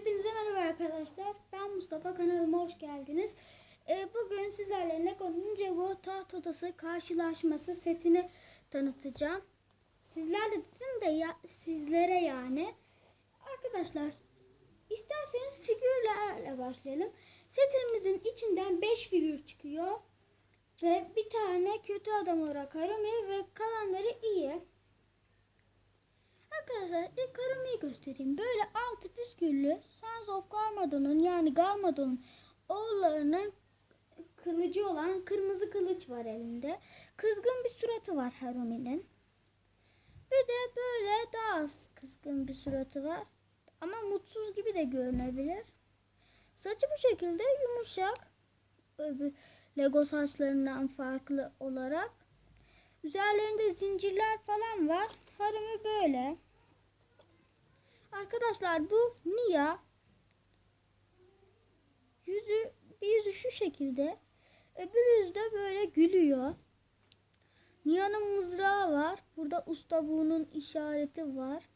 Hepinize merhaba arkadaşlar. Ben Mustafa kanalıma hoş geldiniz. Ee, bugün sizlerle Lego Ninjago taht odası karşılaşması setini tanıtacağım. Sizlerle dedim de ya, sizlere yani. Arkadaşlar isterseniz figürlerle başlayalım. Setimizin içinden 5 figür çıkıyor. Ve bir tane kötü adam olarak Harumi ve kalanları iyi. Arkadaşlar ilk karımıyı göstereyim. Böyle altı püsküllü Sons of Garmadon'un yani Garmadon'un oğullarının kılıcı olan kırmızı kılıç var elinde. Kızgın bir suratı var Harumi'nin. Bir de böyle daha az kızgın bir suratı var. Ama mutsuz gibi de görünebilir. Saçı bu şekilde yumuşak. Öbür Lego saçlarından farklı olarak. Üzerlerinde zincirler falan var. Harumi böyle. Arkadaşlar bu Nia. Yüzü bir yüzü şu şekilde. Öbür yüzü de böyle gülüyor. Nia'nın mızrağı var. Burada ustabuğunun işareti var.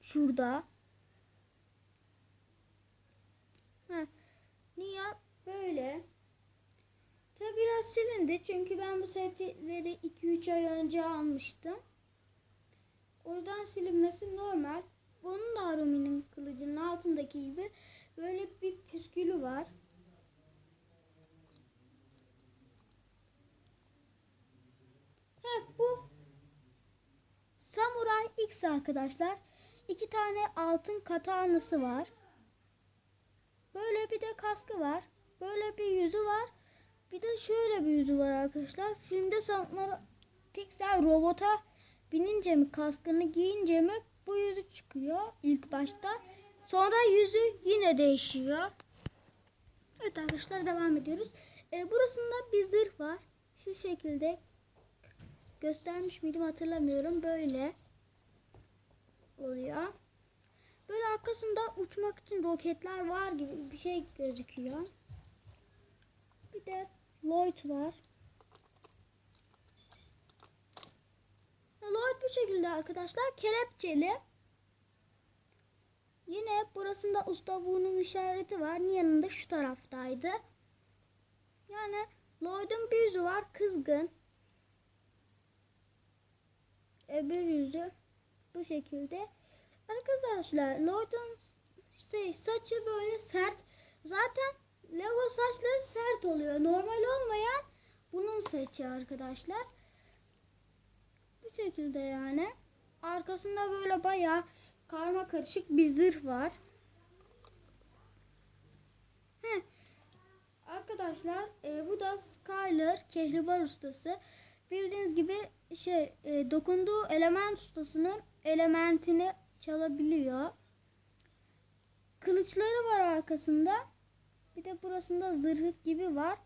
Şurada. Nia böyle. Tabi biraz silindi çünkü ben bu setleri 2-3 ay önce almıştım. O yüzden silinmesi normal. Bunun da Harumi'nin kılıcının altındaki gibi böyle bir püskülü var. Heh, bu Samuray X arkadaşlar. İki tane altın katanası var. Böyle bir de kaskı var. Böyle bir yüzü var. Bir de şöyle bir yüzü var arkadaşlar. Filmde Samuray Pixel robota binince mi kaskını giyince mi bu yüzü çıkıyor ilk başta. Sonra yüzü yine değişiyor. Evet arkadaşlar devam ediyoruz. Ee, burasında bir zırh var. Şu şekilde göstermiş miydim hatırlamıyorum. Böyle oluyor. Böyle arkasında uçmak için roketler var gibi bir şey gözüküyor. Bir de Lloyd var. Lloyd bu şekilde arkadaşlar. Kelepçeli. Yine burasında ustabuğunun işareti var. Nia'nın da şu taraftaydı. Yani Lloyd'un bir yüzü var. Kızgın. Öbür yüzü bu şekilde. Arkadaşlar Lloyd'un şey, saçı böyle sert. Zaten Lego saçları sert oluyor. Normal olmayan bunun saçı arkadaşlar. Bu şekilde yani. Arkasında böyle bayağı karma karışık bir zırh var. Heh. Arkadaşlar e, bu da Skyler kehribar ustası. Bildiğiniz gibi şey e, dokunduğu element ustasının elementini çalabiliyor. Kılıçları var arkasında. Bir de burasında zırhı gibi var.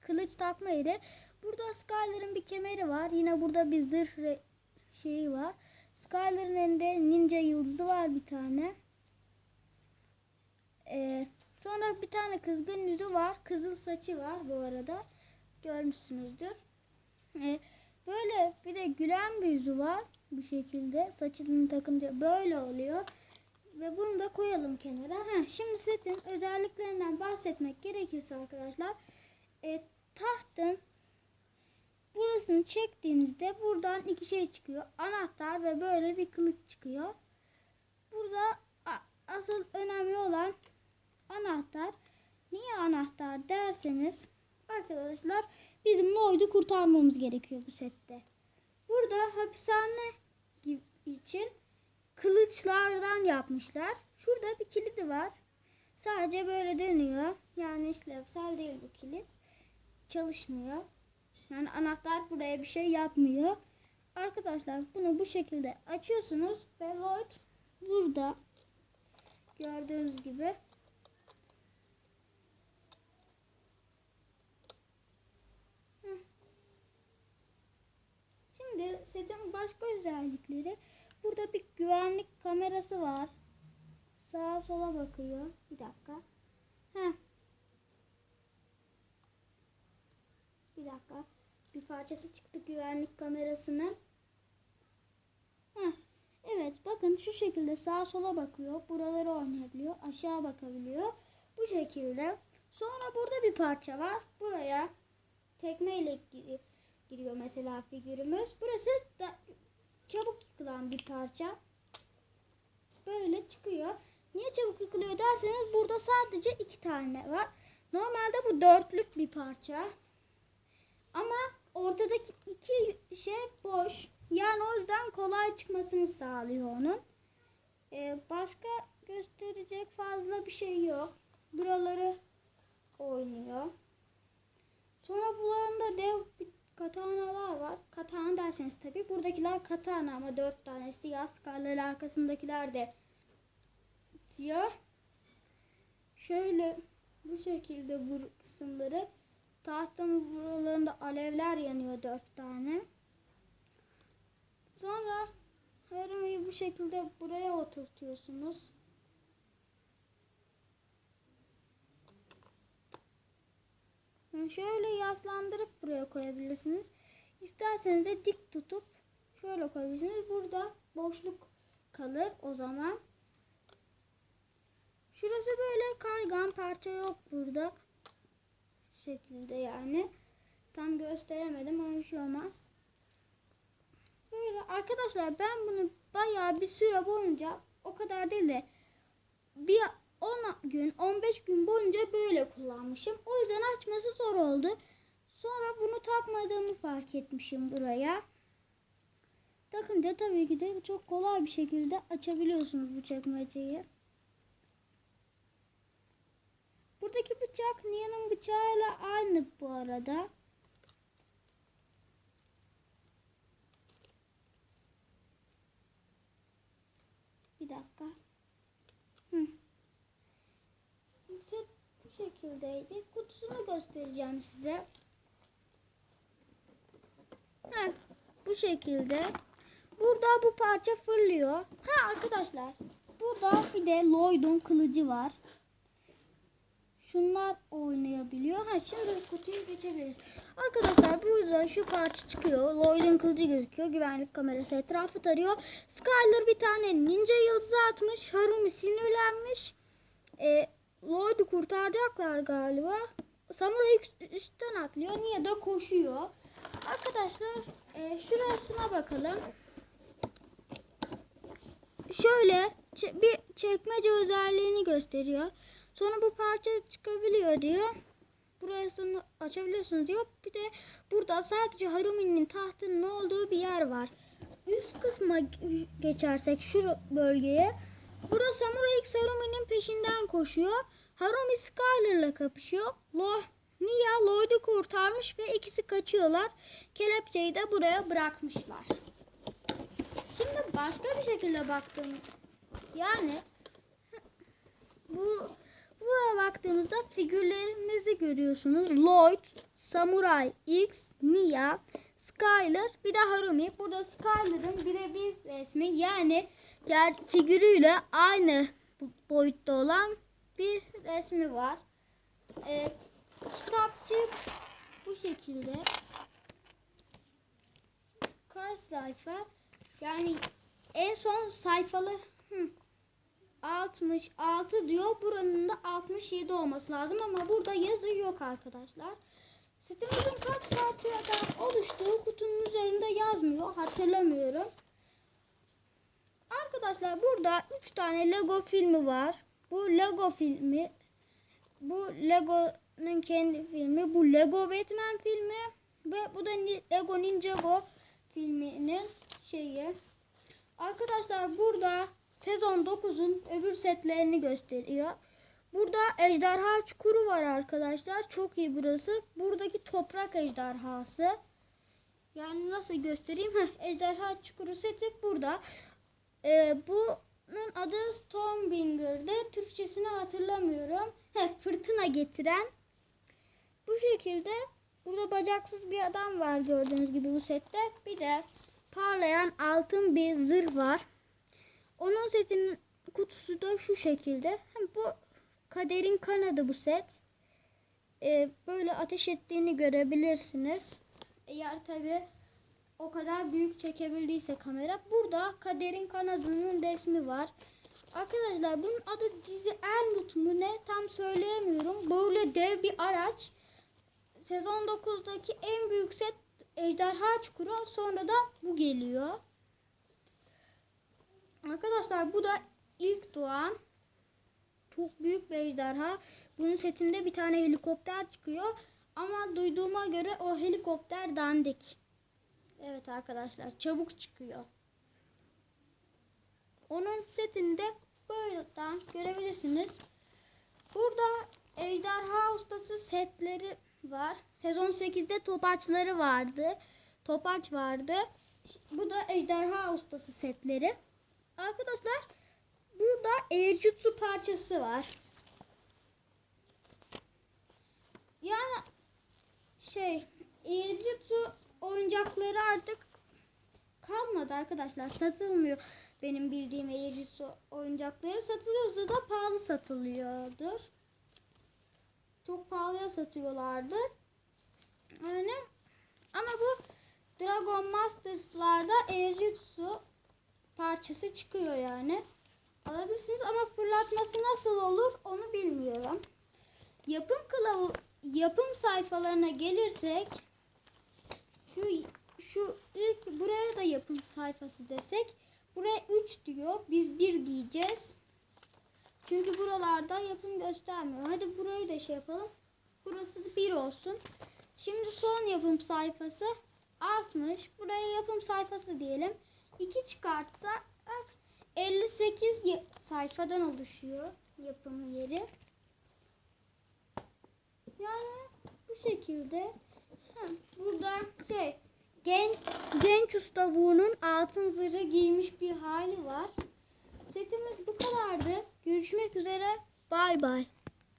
Kılıç takma yeri. Burada Skyler'ın bir kemeri var. Yine burada bir zırh şeyi var. Skyler'ın elinde ninja yıldızı var bir tane. Ee, sonra bir tane kızgın yüzü var. Kızıl saçı var bu arada. Görmüşsünüzdür. Ee, böyle bir de gülen bir yüzü var. Bu şekilde. Saçını takınca böyle oluyor. Ve bunu da koyalım kenara. Heh, şimdi setin özelliklerinden bahsetmek gerekirse arkadaşlar. E, tahtın burasını çektiğinizde buradan iki şey çıkıyor. Anahtar ve böyle bir kılıç çıkıyor. Burada asıl önemli olan anahtar. Niye anahtar derseniz arkadaşlar bizim Lloyd'u kurtarmamız gerekiyor bu sette. Burada hapishane için kılıçlardan yapmışlar. Şurada bir kilidi var. Sadece böyle dönüyor. Yani işlevsel değil bu kilit. Çalışmıyor. Yani anahtar buraya bir şey yapmıyor. Arkadaşlar bunu bu şekilde açıyorsunuz ve Lloyd burada gördüğünüz gibi Şimdi setin başka özellikleri burada bir güvenlik kamerası var. Sağa sola bakıyor. Bir dakika. Heh. Bir dakika. Bir parçası çıktı güvenlik kamerasının. Heh. Evet bakın şu şekilde sağa sola bakıyor. Buraları oynayabiliyor. Aşağı bakabiliyor. Bu şekilde. Sonra burada bir parça var. Buraya tekmeyle gi- giriyor mesela figürümüz. Burası da çabuk yıkılan bir parça. Böyle çıkıyor. Niye çabuk yıkılıyor derseniz burada sadece iki tane var. Normalde bu dörtlük bir parça. Ama ortadaki iki şey boş. Yani o yüzden kolay çıkmasını sağlıyor onun. Ee, başka gösterecek fazla bir şey yok. Buraları oynuyor. Sonra bularında dev bir katanalar var. Katana derseniz tabi. Buradakiler katana ama dört tane siyah. Skarların arkasındakiler de siyah. Şöyle bu şekilde bu kısımları tahtanın buralarında alevler yanıyor dört tane. Sonra Harumi'yi bu şekilde buraya oturtuyorsunuz. Şöyle yaslandırıp buraya koyabilirsiniz. İsterseniz de dik tutup şöyle koyabilirsiniz. Burada boşluk kalır o zaman. Şurası böyle kaygan parça yok burada. Şekilde yani. Tam gösteremedim ama bir şey olmaz. Böyle arkadaşlar ben bunu bayağı bir süre boyunca o kadar değil de bir 10 gün 15 gün boyunca böyle kullanmışım. O yüzden açması zor oldu. Sonra bunu takmadığımı fark etmişim buraya. Takınca tabii ki de çok kolay bir şekilde açabiliyorsunuz bu çekmeceyi. Buradaki bıçak Nia'nın bıçağıyla aynı bu arada. Bir dakika. Hı. Bu şekildeydi. Kutusunu göstereceğim size. Heh, bu şekilde. Burada bu parça fırlıyor. Ha arkadaşlar. Burada bir de Lloyd'un kılıcı var. Şunlar oynayabiliyor. Ha şimdi kutuyu geçebiliriz. Arkadaşlar burada şu parça çıkıyor. Lloyd'un kılıcı gözüküyor. Güvenlik kamerası etrafı tarıyor. Skyler bir tane ninja yıldızı atmış. Harumi sinirlenmiş. E, Lloyd'u kurtaracaklar galiba. Samuray üstten atlıyor. Niye de koşuyor. Arkadaşlar e, şurasına bakalım. Şöyle bir çekmece özelliğini gösteriyor. Sonra bu parça çıkabiliyor diyor. Burasını açabiliyorsunuz diyor. Bir de burada sadece Harumi'nin tahtının olduğu bir yer var. Üst kısma geçersek şu bölgeye. Burada Samurai X Harumi'nin peşinden koşuyor. Harumi Skyler'la kapışıyor. Lo Nia Lloyd'u kurtarmış ve ikisi kaçıyorlar. Kelepçeyi de buraya bırakmışlar. Şimdi başka bir şekilde baktım. Yani bu baktığımızda figürlerimizi görüyorsunuz. Lloyd, Samurai X, Nia, Skyler bir de Harumi. Burada Skyler'ın birebir resmi yani ger figürüyle aynı boyutta olan bir resmi var. Ee, kitapçı bu şekilde. Kaç sayfa? Yani en son sayfalar hı, 66 diyor. Buranın da 67 olması lazım ama burada yazı yok arkadaşlar. Sitemizin kaç parçadan oluştuğu kutunun üzerinde yazmıyor. Hatırlamıyorum. Arkadaşlar burada 3 tane Lego filmi var. Bu Lego filmi. Bu Lego'nun kendi filmi. Bu Lego Batman filmi. Ve bu da Lego Ninjago filminin şeyi. Arkadaşlar burada sezon 9'un öbür setlerini gösteriyor. Burada ejderha çukuru var arkadaşlar. Çok iyi burası. Buradaki toprak ejderhası. Yani nasıl göstereyim? Heh, ejderha çukuru seti burada. Ee, bunun adı Stormbinger'dı. Türkçesini hatırlamıyorum. Heh, fırtına getiren. Bu şekilde burada bacaksız bir adam var gördüğünüz gibi bu sette. Bir de parlayan altın bir zırh var. Onun setinin kutusu da şu şekilde. Bu kaderin kanadı bu set. Ee, böyle ateş ettiğini görebilirsiniz. Eğer tabi o kadar büyük çekebildiyse kamera. Burada Kader'in kanadının resmi var. Arkadaşlar bunun adı dizi Elmut mu ne tam söyleyemiyorum. Böyle dev bir araç. Sezon 9'daki en büyük set Ejderha Çukuru. Sonra da bu geliyor. Arkadaşlar bu da ilk doğan çok büyük bir ejderha. Bunun setinde bir tane helikopter çıkıyor. Ama duyduğuma göre o helikopter dandik. Evet arkadaşlar çabuk çıkıyor. Onun setini de buradan görebilirsiniz. Burada ejderha ustası setleri var. Sezon 8'de topaçları vardı. Topaç vardı. Bu da ejderha ustası setleri. Arkadaşlar burada Eirjutsu parçası var. Yani şey Eirjutsu oyuncakları artık kalmadı arkadaşlar. Satılmıyor. Benim bildiğim Eirjutsu oyuncakları satılıyorsa da pahalı satılıyordur. Çok pahalıya satıyorlardı. Yani ama bu Dragon Masters'larda Eirjutsu parçası çıkıyor yani. Alabilirsiniz ama fırlatması nasıl olur onu bilmiyorum. Yapım kılavu yapım sayfalarına gelirsek şu şu ilk buraya da yapım sayfası desek buraya 3 diyor. Biz 1 diyeceğiz. Çünkü buralarda yapım göstermiyor. Hadi burayı da şey yapalım. Burası 1 olsun. Şimdi son yapım sayfası 60. Buraya yapım sayfası diyelim. 2 çıkartsak 58 ye- sayfadan oluşuyor yapım yeri. Yani bu şekilde. Ha, burada şey genç, genç usta Wu'nun altın zırhı giymiş bir hali var. Setimiz bu kadardı. Görüşmek üzere. Bay bay.